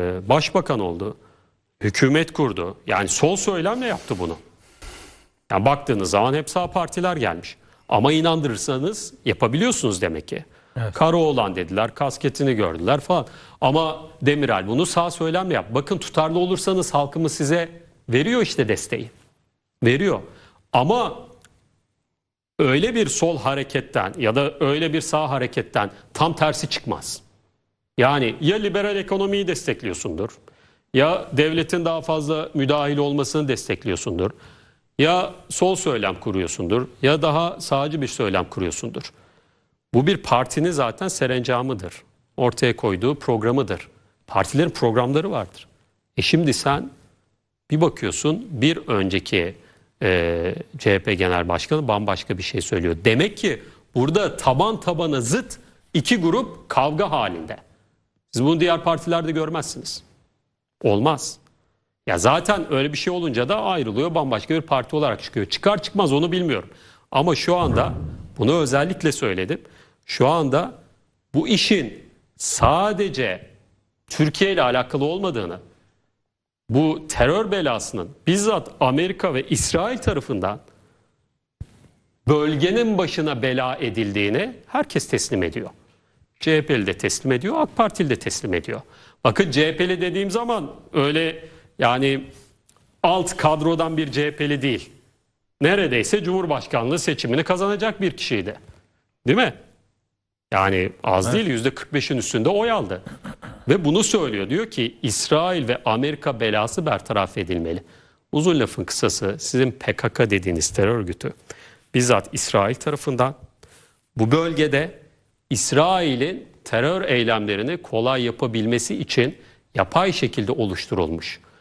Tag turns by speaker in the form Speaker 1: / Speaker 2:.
Speaker 1: Ee, başbakan oldu. Hükümet kurdu. Yani sol söylemle yaptı bunu. Yani baktığınız zaman hep sağ partiler gelmiş. Ama inandırırsanız yapabiliyorsunuz demek ki. Karaoğlan dediler, kasketini gördüler falan. Ama Demirel bunu sağ söylemle yap. Bakın tutarlı olursanız halkımız size veriyor işte desteği. Veriyor. Ama öyle bir sol hareketten ya da öyle bir sağ hareketten tam tersi çıkmaz. Yani ya liberal ekonomiyi destekliyorsundur, ya devletin daha fazla müdahil olmasını destekliyorsundur, ya sol söylem kuruyorsundur, ya daha sağcı bir söylem kuruyorsundur. Bu bir partinin zaten serencamıdır. Ortaya koyduğu programıdır. Partilerin programları vardır. E şimdi sen bir bakıyorsun bir önceki e, CHP Genel Başkanı bambaşka bir şey söylüyor. Demek ki burada taban tabana zıt iki grup kavga halinde. Siz bunu diğer partilerde görmezsiniz. Olmaz. Ya zaten öyle bir şey olunca da ayrılıyor bambaşka bir parti olarak çıkıyor. Çıkar çıkmaz onu bilmiyorum. Ama şu anda bunu özellikle söyledim. Şu anda bu işin sadece Türkiye ile alakalı olmadığını, bu terör belasının bizzat Amerika ve İsrail tarafından bölgenin başına bela edildiğini herkes teslim ediyor. CHP'li de teslim ediyor, AK Partili de teslim ediyor. Bakın CHP'li dediğim zaman öyle yani alt kadrodan bir CHP'li değil. Neredeyse Cumhurbaşkanlığı seçimini kazanacak bir kişiydi. Değil mi? Yani az değil %45'in üstünde oy aldı. Ve bunu söylüyor. Diyor ki İsrail ve Amerika belası bertaraf edilmeli. Uzun lafın kısası sizin PKK dediğiniz terör örgütü bizzat İsrail tarafından bu bölgede İsrail'in terör eylemlerini kolay yapabilmesi için yapay şekilde oluşturulmuş.